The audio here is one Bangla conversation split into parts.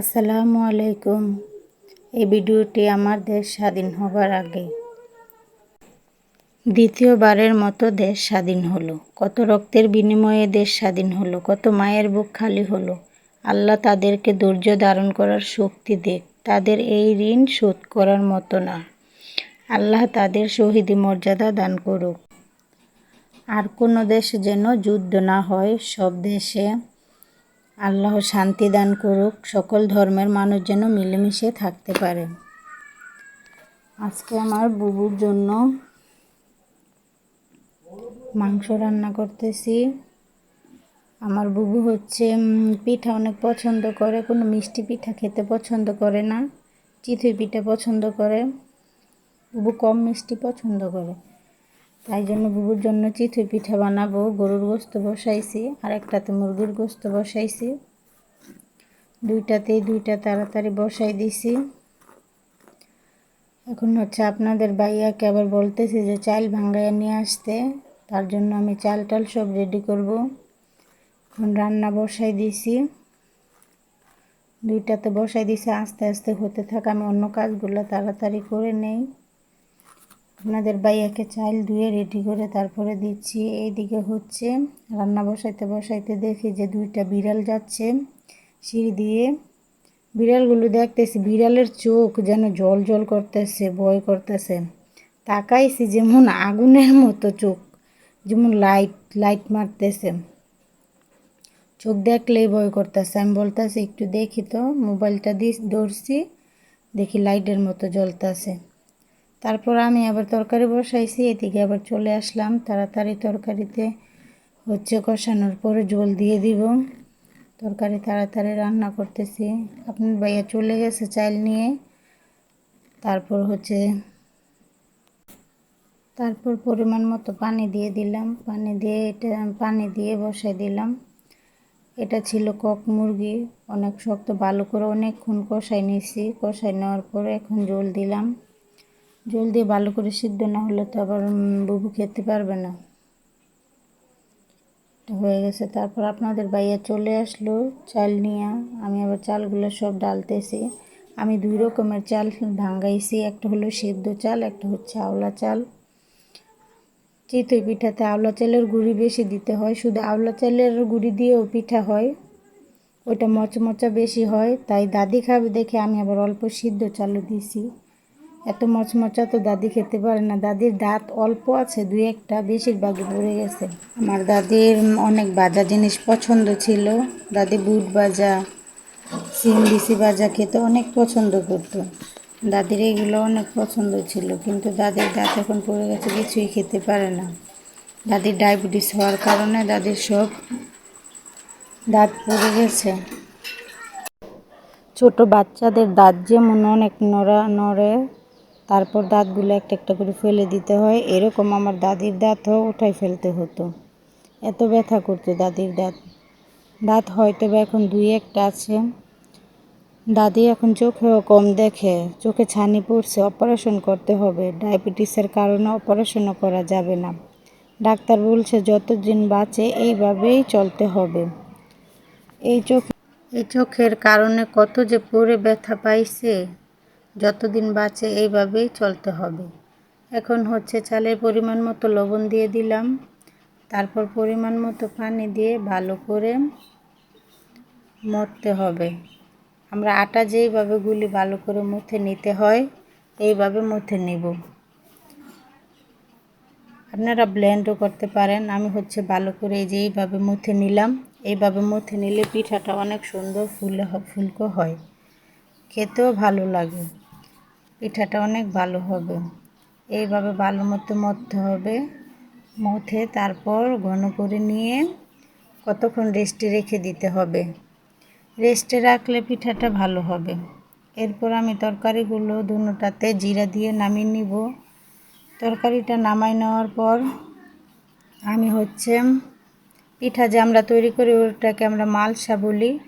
আসসালামু আলাইকুম। এই ভিডিওটি আমার দেশ স্বাধীন হবার আগে। দ্বিতীয়বারের মতো দেশ স্বাধীন হলো। কত রক্তের বিনিময়ে দেশ স্বাধীন হলো, কত মায়ের বুক খালি হলো। আল্লাহ তাদেরকে ধৈর্য ধারণ করার শক্তি দেখ, তাদের এই ঋণ শোধ করার মতো না। আল্লাহ তাদের শহীদি মর্যাদা দান করুক। আর কোনো দেশে যেন যুদ্ধ না হয়, সব দেশে আল্লাহ শান্তি দান করুক, সকল ধর্মের মানুষ যেন মিলেমিশে থাকতে পারে। আজকে আমার বুবুর জন্য মাংস রান্না করতেছি। আমার বুবু হচ্ছে পিঠা অনেক পছন্দ করে, কোনো মিষ্টি পিঠা খেতে পছন্দ করে না চিথই পিঠা পছন্দ করে। বুবু কম মিষ্টি পছন্দ করে। তাই জন্য বুবুর জন্য চিথই পিঠা বানাবো, গরুর গোস্ত বসাইছি, আর একটাতে মুরগির গোস্ত বসাইছি। দুইটাতেই দুইটা তাড়াতাড়ি বসাই দিছি। এখন হচ্ছে আপনাদের বাইয়াকে আবার বলতেছি যে চাল ভাঙ্গাইয়া নিয়ে আসতে, তার জন্য আমি চাল টাল সব রেডি করব। এখন রান্না বসাই দিছি। দুইটাতে বসাই দিছি, আস্তে আস্তে হতে থাকা, আমি অন্য কাজগুলো তাড়াতাড়ি করে নেই। আপনাদের বাইয়াকে চাল ধুয়ে রেডি করে তারপরে দিচ্ছি। এইদিকে হচ্ছে রান্না বসাইতে বসাইতে দেখি যে দুইটা বিড়াল যাচ্ছে সিঁড়ি দিয়ে। বিড়ালগুলো দেখতেছি, বিড়ালের চোখ যেন জল জল করতেছে, ভয় করতেছে। তাকাইছি যেমন আগুনের মতো চোখ, যেমন লাইট লাইট মারতেছে। চোখ দেখলেই ভয় করতেছে। আমি বলতেছি, একটু দেখি তো, মোবাইলটা দিস, ধরছি, দেখি লাইটের মতো জ্বলতেছে। তারপর আমি আবার তরকারি বসাইছি, এদিকে আবার চলে আসলাম তাড়াতাড়ি তরকারিতে হচ্ছে কষানোর পরে জল দিয়ে দিব। তরকারি তাড়াতাড়ি রান্না করতেছি। আপনার ভাইয়া চলে গেছে চাল নিয়ে। তারপর হচ্ছে তারপর পরিমাণ মতো পানি দিয়ে দিলাম। পানি দিয়ে এটা, পানি দিয়ে বসাই দিলাম। এটা ছিল কক মুরগি। অনেক শক্ত, ভালো করে অনেকক্ষণ কষাই নিয়েছি। কষাই নেওয়ার পরে এখন জল দিলাম। জল দিয়ে ভালো করে সিদ্ধ না হলে তো আবার বুবু খেতে পারবে না। হয়ে গেছে। তারপর আপনাদের বাইয়া চলে আসলো চাল নিয়ে। আমি আবার চালগুলো সব ডালতেছি। আমি দুই রকমের চাল ভাঙ্গাইছি একটা হলো সিদ্ধ চাল, একটা হচ্ছে আওলা চাল। চিতই পিঠাতে আওলা চালের গুঁড়ি বেশি দিতে হয়। শুধু আওলা চালের গুঁড়ি দিয়েও পিঠা হয়। ওইটা মচমচা বেশি হয়। তাই দাদি খাবে দেখে আমি আবার অল্প সিদ্ধ চালও দিছি এত মচমচা তো দাদি খেতে পারে না। দাদির দাঁত অল্প আছে, দুই একটা, বেশিরভাগই পড়ে গেছে। আমার দাদির অনেক বাজা জিনিস পছন্দ ছিল। দাদি বুট বাজা, সিম বিসি বাজা খেতে অনেক পছন্দ করতো। দাদির এগুলো অনেক পছন্দ ছিল, কিন্তু দাদির দাঁত এখন পড়ে গেছে, কিছুই খেতে পারে না। দাদির ডায়াবেটিস হওয়ার কারণে দাদির সব দাঁত পড়ে গেছে। ছোট বাচ্চাদের দাঁত যেমন অনেক নড়া নড়ে তারপর দাঁতগুলো একটা একটা করে ফেলে দিতে হয়। এরকম আমার দাদির দাঁতও উঠাই ফেলতে হতো। এত ব্যথা করতো দাদির দাঁত। দাঁত হয়তো বা এখন দুই একটা আছে। দাদি এখন চোখেও কম দেখে। চোখে ছানি পড়ছে, অপারেশন করতে হবে। ডায়াবেটিসের কারণে অপারেশনও করা যাবে না। ডাক্তার বলছে, যতদিন বাঁচে, এইভাবেই চলতে হবে। এই চোখ এই চোখের কারণে কত যে পরে ব্যথা পাইছে। যতদিন বাঁচে এইভাবেই চলতে হবে। এখন হচ্ছে চালের পরিমাণ মতো লবণ দিয়ে দিলাম। তারপর পরিমাণ মতো পানি দিয়ে ভালো করে মরতে হবে। আমরা আটা যেইভাবে গুলি ভালো করে মুথে নিতে হয়, এইভাবে মুথে নেব। আপনারা ব্লেন্ডও করতে পারেন। আমি হচ্ছে ভালো করে এই যে এইভাবে মুথে নিলাম, এইভাবে মুথে নিলে পিঠাটা অনেক সুন্দর ফুলে ফুলকো হয়। খেতেও ভালো লাগে। পিঠাটা অনেক ভালো হবে। এইভাবে ভালো মতো মরতে হবে। মথে তারপর ঘন করে নিয়ে কতক্ষণ রেস্টে রেখে দিতে হবে। রেস্টে রাখলে পিঠাটা ভালো হবে। এরপর আমি তরকারিগুলো দুটাতে জিরা দিয়ে নামিয়ে নিব। তরকারিটা নামাই নেওয়ার পর আমি হচ্ছে পিঠা যে আমরা তৈরি করি ওটাকে আমরা মালসা বলি।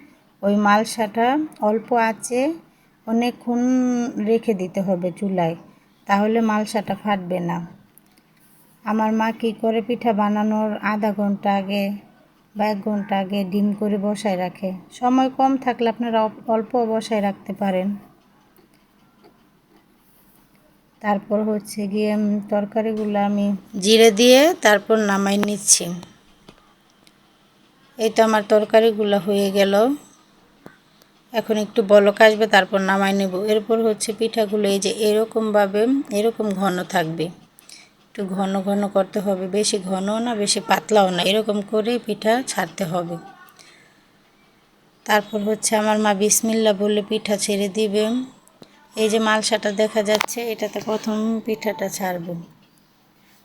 ওই মালসাটা অল্প আছে অনেকক্ষণ রেখে দিতে হবে চুলায়, তাহলে মালসাটা ফাটবে না। আমার মা কী করে পিঠা বানানোর আধা ঘণ্টা আগে বা এক ঘণ্টা আগে ডিম করে বসায় রাখে? সময় কম থাকলে আপনারা অল্প বসায় রাখতে পারেন। তারপর হচ্ছে গিয়ে তরকারিগুলো আমি জিরে দিয়ে তারপর নামাই নিচ্ছি। এই তো আমার তরকারিগুলো হয়ে গেল। এখন একটু বলক আসবে, তারপর নামাই নেব। এরপর হচ্ছে পিঠাগুলো এই যে এরকমভাবে, এরকম ঘন থাকবে। একটু ঘন ঘন করতে হবে, বেশি ঘনও না, বেশি পাতলাও না, এরকম করে পিঠা ছাড়তে হবে। তারপর হচ্ছে আমার মা বিসমিল্লা বললে পিঠা ছেড়ে দিবে। এই যে মালসাটা দেখা যাচ্ছে, এটাতে প্রথম পিঠাটা ছাড়বো।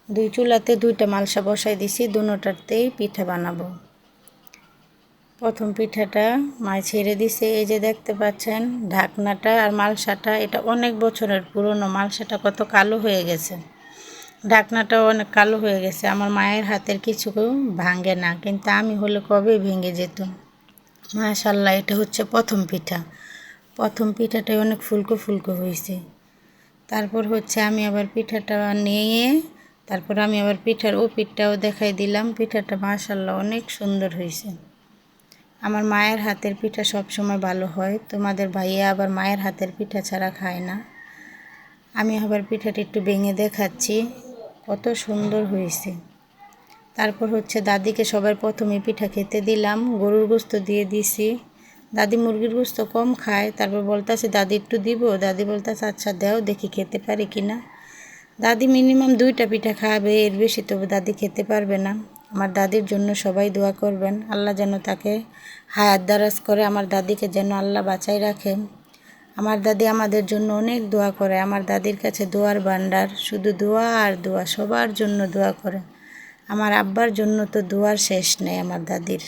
দুই চুলাতে দুইটা মালসা বসাই দিছি, দুটাতেই পিঠা বানাবো। প্রথম পিঠাটা মায় ছেড়ে দিছে, এই যে দেখতে পাচ্ছেন, ঢাকনাটা আর মালসাটা, এটা অনেক বছরের পুরনো, মালসাটা কত কালো হয়ে গেছে। ঢাকনাটাও অনেক কালো হয়ে গেছে, আমার মায়ের হাতের কিছু ভাঙে না, কিন্তু আমি হলে কবে ভেঙে যেত মাশাল্লাহ, এটা হচ্ছে প্রথম পিঠা। প্রথম পিঠাটাই অনেক ফুলকো ফুলকো হয়েছে তারপর হচ্ছে আমি আবার পিঠাটা নিয়ে, তারপর আমি আবার পিঠার ও পিঠটাও দেখাই দিলাম। পিঠাটা মাশাল্লাহ অনেক সুন্দর হয়েছে আমার মায়ের হাতের পিঠা সব সময় ভালো হয়। তোমাদের ভাইয়া আবার মায়ের হাতের পিঠা ছাড়া খায় না। আমি আবার পিঠাটা একটু ভেঙে দেখাচ্ছি। কত সুন্দর হয়েছে। তারপর হচ্ছে দাদিকে সবার প্রথমে পিঠা খেতে দিলাম। গরুর গোস্ত দিয়ে দিছি। দাদি মুরগির গোস্ত কম খায়। তারপর বলতেছে, দাদি একটু দিব। দাদি বলতেছে আচ্ছা দেও, দেখি খেতে পারি কি না দাদি মিনিমাম দুইটা পিঠা খাবে, এর বেশি তবু দাদি খেতে পারবে না। আমার দাদির জন্য সবাই দোয়া করবেন। আল্লাহ যেন তাকে হায়াত দারাজ করে, আমার দাদিকে যেন আল্লাহ বাঁচাই রাখে। আমার দাদি আমাদের জন্য অনেক দোয়া করে, আমার দাদির কাছে দোয়ার ভান্ডার শুধু দোয়া আর দোয়া, সবার জন্য দোয়া করে। আমার আব্বার জন্য তো দোয়ার শেষ নেই আমার দাদির।